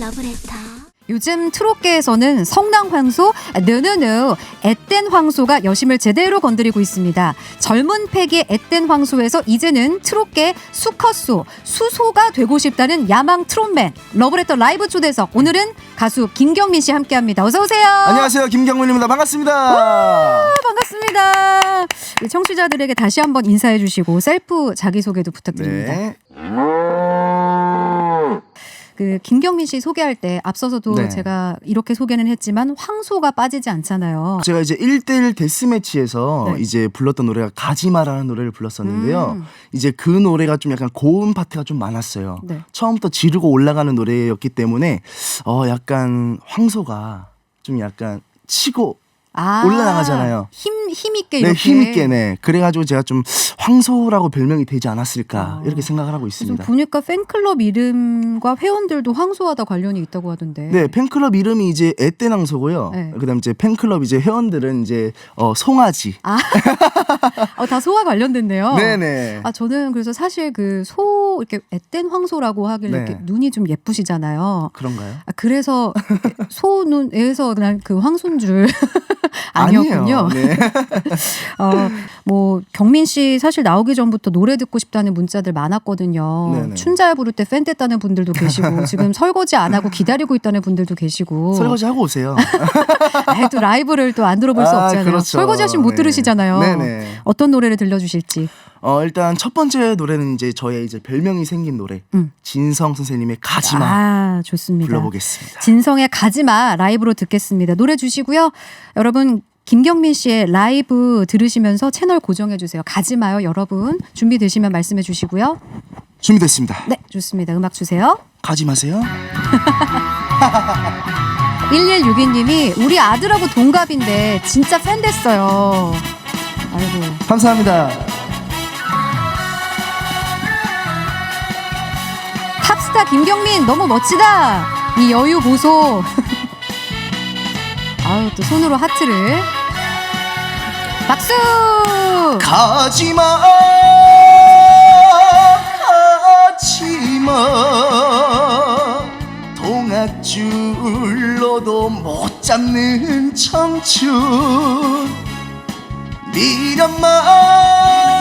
러브레터. 요즘 트롯계에서는 성남 황소, 느느느, 앳된 황소가 여심을 제대로 건드리고 있습니다. 젊은 패기의 앳된 황소에서 이제는 트롯계 수컷소, 수소가 되고 싶다는 야망 트롯맨. 러브레터 라이브 초대석. 오늘은 가수 김경민 씨 함께 합니다. 어서 오세요. 안녕하세요 김경민입니다 반갑습니다 반갑습니다. 우리 청취자들에게 다시 한번 인사해 주시고 셀프 자기소개도 부탁드립니다. 네. 그 김경민 씨 소개할 때 앞서서도 네. 제가 이렇게 소개는 했지만 황소가 빠지지 않잖아요. 제가 이제 1대1 데스매치에서 네. 이제 불렀던 노래가 가지마라는 노래를 불렀었는데요 음. 이제 그 노래가 좀 약간 고음 파트가 좀 많았어요 네. 처음부터 지르고 올라가는 노래였기 때문에 어 약간 황소가 좀 약간 치고 아, 올라나가잖아요. 힘, 힘 있게 네, 이렇게. 힘있게 네 그래가지고 제가 좀 황소라고 별명이 되지 않았을까 아. 이렇게 생각을 하고 있습니다 보니까 팬클럽 이름과 회원들도 황소와다 관련이 있다고 하던데. 네, 팬클럽 이름이 이제 에떼낭소고요. 네. 그다음 이제 팬클럽 이제 회원들은 이제 어 송아지. 어, 다 소와 관련됐네요. 네네. 아 저는 그래서 사실 그 소 이렇게 앳된 황소라고 하길래 네. 이렇게 눈이 좀 예쁘시잖아요. 그런가요? 아, 그래서 소 눈에서 그냥 그 황소인 줄 아니었군요. 아니에요. 네. 어, 뭐 경민 씨 사실 나오기 전부터 노래 듣고 싶다는 문자들 많았거든요. 네네. 춘자야 부를 때 팬 됐다는 분들도 계시고 지금 설거지 안 하고 기다리고 있다는 분들도 계시고 설거지 하고 오세요. 아이, 또 라이브를 또 안 들어볼 수 아, 없잖아요. 그렇죠. 설거지 하시면 못 네. 들으시잖아요. 네네. 어떤 노래를 들려주실지. 어 일단 첫 번째 노래는 이제 저의 이제 별명이 생긴 노래 음. 진성 선생님의 가지마 아 좋습니다. 불러보겠습니다. 진성의 가지마 라이브로 듣겠습니다. 노래 주시고요. 여러분 김경민 씨의 라이브 들으시면서 채널 고정해 주세요. 가지마요 여러분. 준비되시면 말씀해 주시고요. 준비됐습니다. 네, 좋습니다. 음악 주세요. 가지 마세요. 1162님이 우리 아들하고 동갑인데 진짜 팬 됐어요. 아이고. 감사합니다. 스타 김경민 너무 멋지다. 이 여유 보소. 아유 또 손으로 하트를. 박수. 가지마 가지마 동아줄로도 못 잡는 청춘 미련만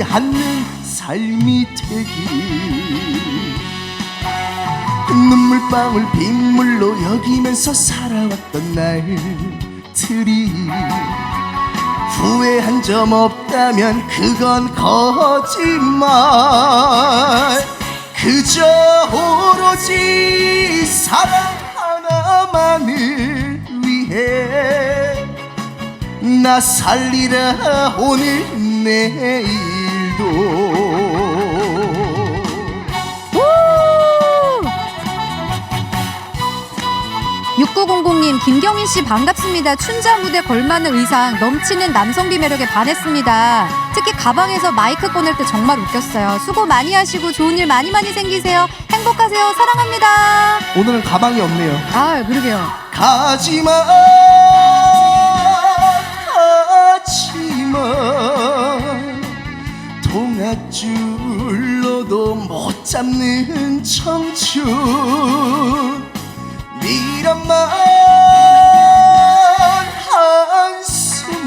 남지 않는 삶이 되길 눈물방울 빗물로 여기면서 살아왔던 날들이 후회한 점 없다면 그건 거짓말 그저 오로지 사랑 하나만을 위해 나 살리라 오늘 내일도 우! 6900님 김경민 씨 반갑습니다. 춘자 무대 걸맞는 의상 넘치는 남성비 매력에 반했습니다. 특히 가방에서 마이크 꺼낼 때 정말 웃겼어요. 수고 많이 하시고 좋은 일 많이 많이 생기세요. 행복하세요. 사랑합니다. 오늘은 가방이 없네요 아 그러게요. 가지마 가지마 동아줄로도 못 잡는 청춘. 미련만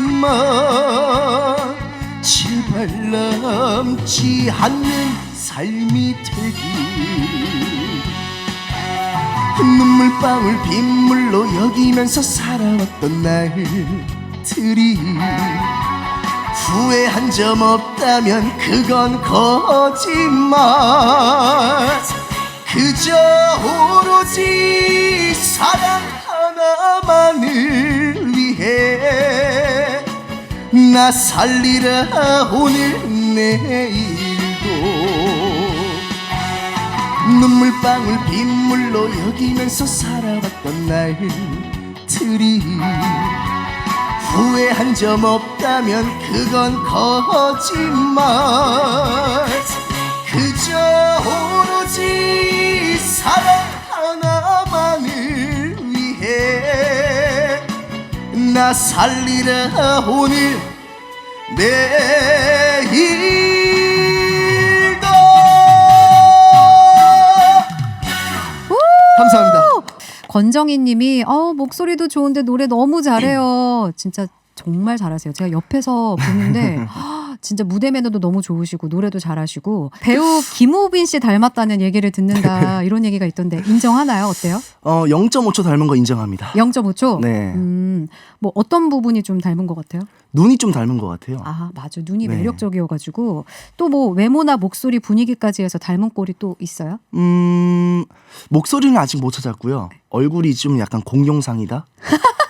한숨만 제발 남지 않는 삶이 되길. 눈물방울 빗물로 여기면서 살아왔던 날들이 후회한 점 없다면 그건 거짓말. 그저 오로지 사랑 하나만을 위해 나 살리라 오늘 내일도. 눈물방울 빗물로 여기면서 살아왔던 날들이 후회한 점 없다면 그건 거짓말. 그저 오로지 사랑 하나만을 위해 나 살리라 오늘 내일 권정희 님이 어 목소리도 좋은데 노래 너무 잘해요. 진짜 정말 잘하세요. 제가 옆에서 보는데 진짜 무대 매너도 너무 좋으시고 노래도 잘하시고 배우 김우빈 씨 닮았다는 얘기를 듣는다 이런 얘기가 있던데 인정하나요? 어때요? 어 0.5초 닮은 거 인정합니다. 0.5초? 네. 음, 뭐 어떤 부분이 좀 닮은 것 같아요? 눈이 좀 닮은 것 같아요. 아, 맞아. 눈이 네. 매력적이어가지고 또 뭐 외모나 목소리 분위기까지 해서 닮은 꼴이 또 있어요? 음 목소리는 아직 못 찾았고요. 얼굴이 좀 약간 공룡상이다.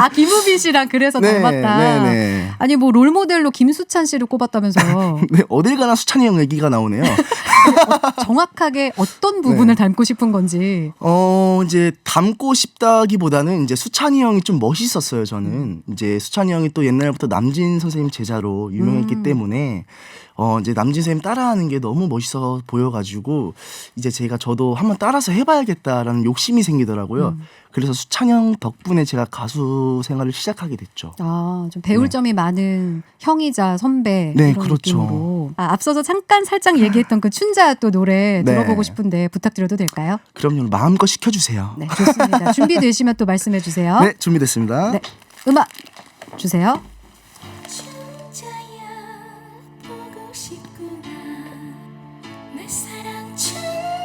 아, 김우빈 씨랑 그래서 닮았다. 네, 네. 아니 뭐 롤모델로 김수찬 씨를 꼽았다면서요. 네, 어딜 가나 수찬이 형 얘기가 나오네요. 정확하게 어떤 부분을 닮고 싶은 건지. 어, 이제 닮고 싶다기보다는 이제 수찬이 형이 좀 멋있었어요, 저는. 이제 수찬이 형이 또 옛날부터 남진 선생님 제자로 유명했기 음. 때문에 어, 이제 남진 선생님 따라하는 게 너무 멋있어 보여가지고 이제 제가 저도 한번 따라서 해봐야겠다라는 욕심이 생기더라고요. 음. 그래서 수찬이 형 덕분에 제가 가수 생활을 시작하게 됐죠. 아, 좀 배울 네. 점이 많은 형이자 선배 네, 이런 그렇죠. 느낌으로. 아, 앞서서 잠깐 살짝 얘기했던 그 춘자 또 노래 네. 들어보고 싶은데 부탁드려도 될까요? 그럼요, 마음껏 시켜주세요. 네, 좋습니다. 준비되시면 또 말씀해 주세요. 네, 준비됐습니다. 네. 음악 주세요.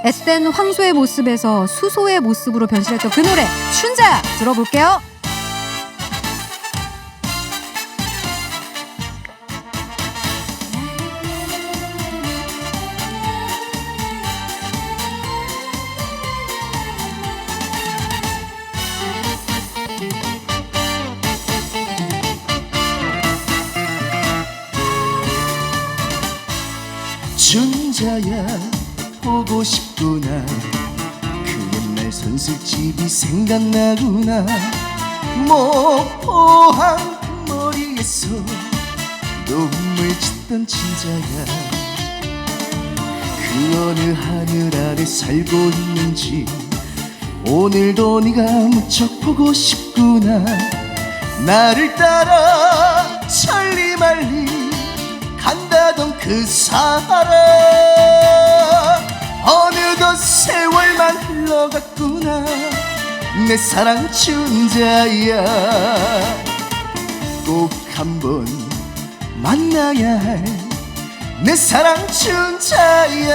앳된 황소의 모습에서 수소의 모습으로 변신했던 그 노래 춘자 들어볼게요. 춘자야 보고 싶구나. 그 옛날 선술집이 생각나구나. 모포한 머리에서 눈물 짓던 춘자야 그 어느 하늘 아래 살고 있는지 오늘도 네가 무척 보고 싶구나. 나를 따라 천리말리 간다던 그 사람. 어느덧 세월만 흘러갔구나. 내 사랑 춘자야. 꼭 한번 만나야 할 내 사랑 춘자야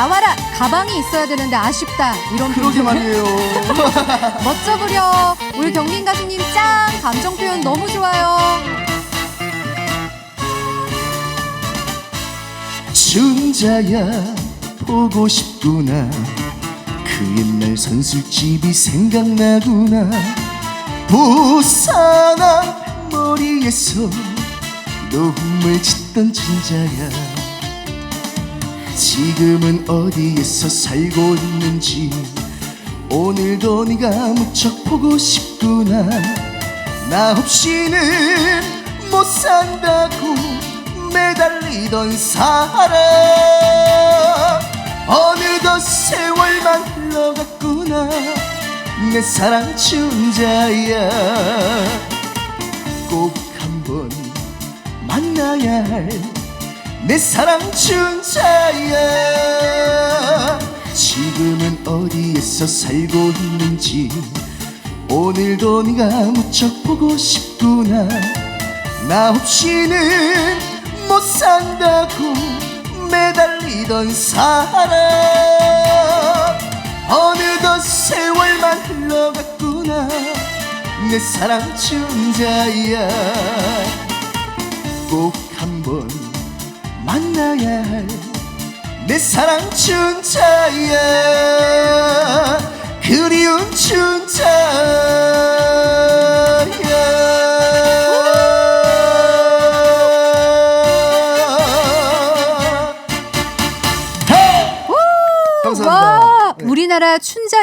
나와라 가방이 있어야 되는데 아쉽다 이런 그러게 분들. 말이에요. 멋져 부려. 우리 경민 가수님 짱! 감정 표현 너무 좋아요. 춘자야 보고 싶구나. 그 옛날 선술집이 생각나구나. 부산한 머리에서 눈물 짓던 춘자야 지금은 어디에서 살고 있는지. 오늘도 네가 무척 보고 싶구나. 나 없이는 못 산다고 매달리던 사람. 어느덧 세월만 흘러갔구나. 내 사랑 춘자야. 꼭 한번 만나야 할 내 사랑 춘자야. 지금은 어디에서 살고 있는지 오늘도 네가 무척 보고 싶구나. 나 없이는 못 산다고 매달리던 사람. 어느덧 세월만 흘러갔구나. 내 사랑 춘자야. 꼭 한번 만나야 할 내 사랑 춘자야. 그리운 춘자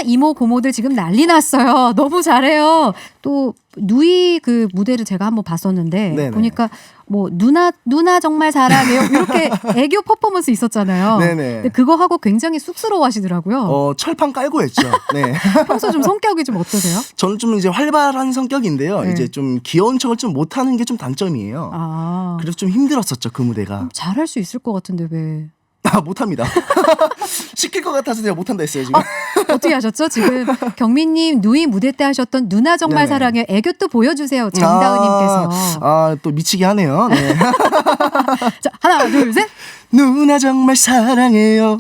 이모 고모들 지금 난리 났어요. 너무 잘해요. 또 누이 그 무대를 제가 한번 봤었는데 네네. 보니까 뭐 누나 누나 정말 사랑해요 이렇게 애교 퍼포먼스 있었잖아요. 네네. 근데 그거 하고 굉장히 쑥스러워하시더라고요. 어, 철판 깔고 했죠. 네. 평소 좀 성격이 좀 어떠세요? 저는 좀 이제 활발한 성격인데요. 네. 이제 좀 귀여운 척을 좀 못하는 게 좀 단점이에요. 아 그래서 좀 힘들었었죠 그 무대가. 잘할 수 있을 것 같은데 왜? 아 못합니다. 시킬 것 같아서 제가 못한다 했어요 지금. 어떻게 하셨죠? 지금 경민님 누이 무대 때 하셨던 누나 정말 네네. 사랑해 애교 또 보여주세요. 정다은님께서 아또 미치게 하네요. 네. 자 하나 둘 셋. 누나 정말 사랑해요.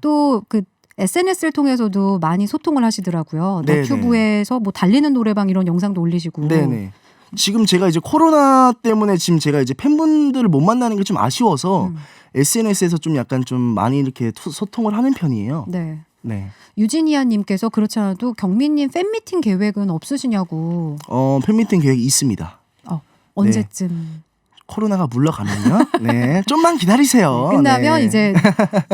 또그 SNS를 통해서도 많이 소통을 하시더라고요. 네네. 너튜브에서 뭐 달리는 노래방 이런 영상도 올리시고. 네네. 지금 제가 이제 코로나 때문에 지금 제가 이제 팬분들을 못 만나는 게 좀 아쉬워서 음. SNS에서 좀 약간 좀 많이 이렇게 투- 소통을 하는 편이에요. 네. 네. 유진이아님께서 그렇지 않아도 경민님 팬미팅 계획은 없으시냐고. 어 팬미팅 계획이 있습니다. 어, 언제쯤 코로나가 물러가면요. 네. 좀만 기다리세요. 끝나면 네. 이제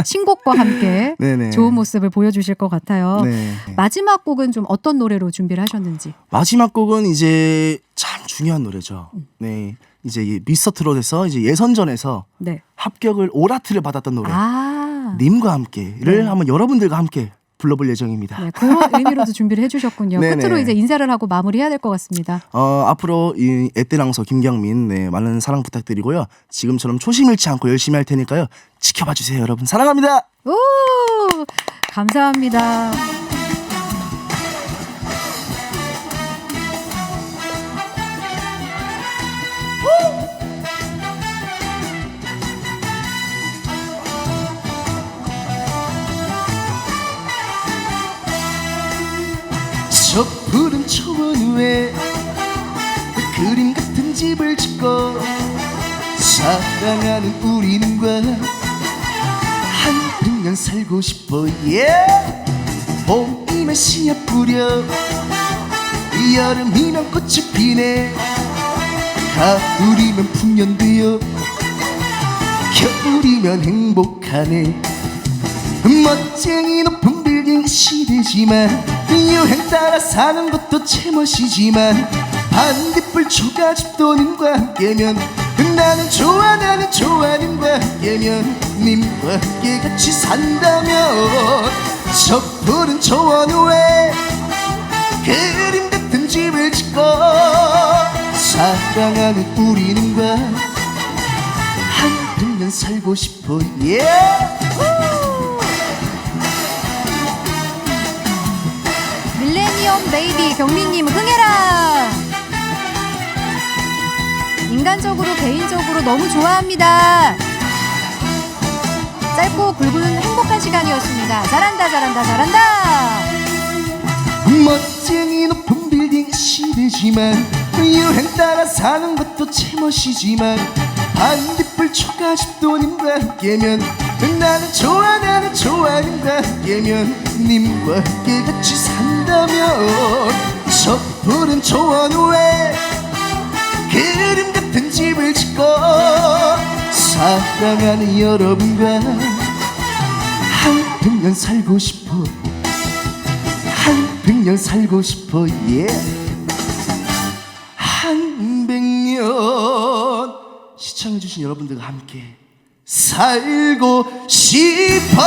신곡과 함께 네네. 좋은 모습을 보여주실 것 같아요. 네. 마지막 곡은 좀 어떤 노래로 준비를 하셨는지. 마지막 곡은 이제 참 중요한 노래죠. 음. 네. 이제 이 미스터 트롯에서 이제 예선전에서 네. 합격을 오라트를 받았던 노래. 아. 님과 함께를 한번 여러분들과 함께 불러볼 예정입니다. 네, 그런 의미로도 준비를 해주셨군요. 끝으로 이제 인사를 하고 마무리해야 될 것 같습니다. 어, 앞으로 이 에떼랑서 김경민 네, 많은 사랑 부탁드리고요. 지금처럼 초심 잃지 않고 열심히 할 테니까요. 지켜봐 주세요, 여러분. 사랑합니다. 오, 감사합니다. 저 푸른 초원 위에 그림 같은 집을 짓고 사랑하는 우리는과 한 평년 살고 싶어. yeah! 봄이면 씨앗 뿌려 여름이면 꽃이 피네. 가을이면 풍년되어 겨울이면 행복하네. 멋쟁이 높은 빌딩 시대지만 유행 따라 사는 것도 제멋이지만 반딧불 초가집 도님과 함께면 나는 좋아 나는 좋아 님과 함께면 님과 함께 같이 산다면 저 푸른 초원 위에 그림 같은 집을 짓고 사랑하는 우리는과 한 평년 살고 싶어 yeah! 밀레니엄 베이비 경민님 흥해라. 인간적으로 개인적으로 너무 좋아합니다. 짧고 굵은 행복한 시간이었습니다. 잘한다 잘한다 잘한다. 멋쟁이 높은 빌딩 시대지만 유행 따라 사는 것도 제멋이지만 반딧불 초가집 도 님과 함께면 나는 좋아 나는 좋아 님과 함께면 님과 함께 같이 산다면 저 푸른 초원 위에 그림 같은 집을 짓고 사랑하는 여러분과 한 평년 살고 싶어 한 백년 살고 싶어 예. 한 백년 시청해주신 여러분들과 함께 살고 싶어